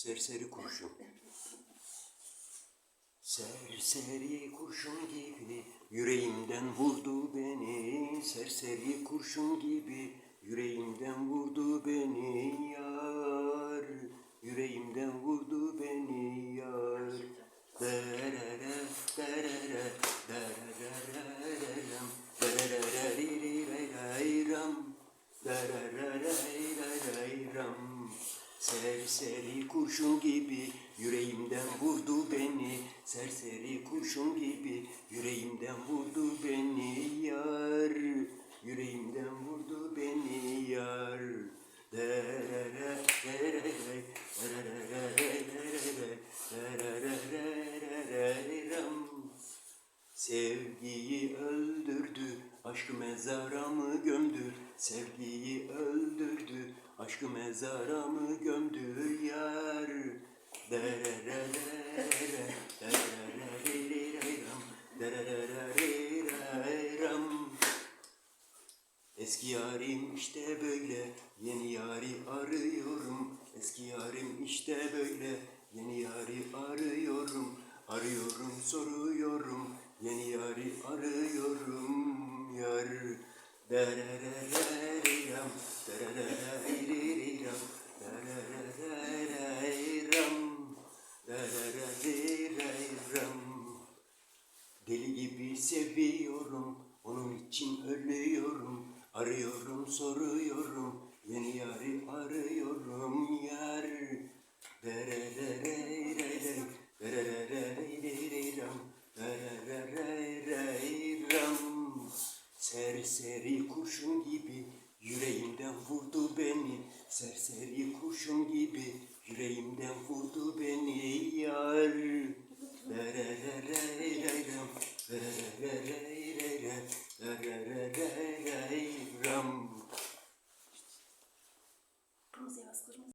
Serseri kurşun. Serseri kurşun gibi yüreğimden vurdu beni. Serseri kurşun gibi yüreğimden vurdu beni yar. Yüreğimden vurdu beni yar. Derere, derere, dererererem, dererereririreyreyram, derererereyreyreyram. Serseri kurşun gibi yüreğimden vurdu beni Serseri kurşun gibi yüreğimden vurdu beni yar Yüreğimden vurdu beni yar. Sevgiyi öldürdü, aşkı mezara mı gömdü? Sevgiyi öldürdü, aşkı mezara mı gömdü yar? Derererere, derererereyram, derererereyram. Eski yarim işte böyle, yeni yari arıyorum. Eski yarim işte böyle, yeni yari arıyorum. Arıyorum, soruyorum, yeni yari arıyorum yar. Derererereyram, Deli gibi seviyorum, onun için ölüyorum. Arıyorum, soruyorum, yeni yari arıyorum yar. Serseri kurşun gibi yüreğimden vurdu beni. Serseri kurşun gibi yüreğimden vurdu.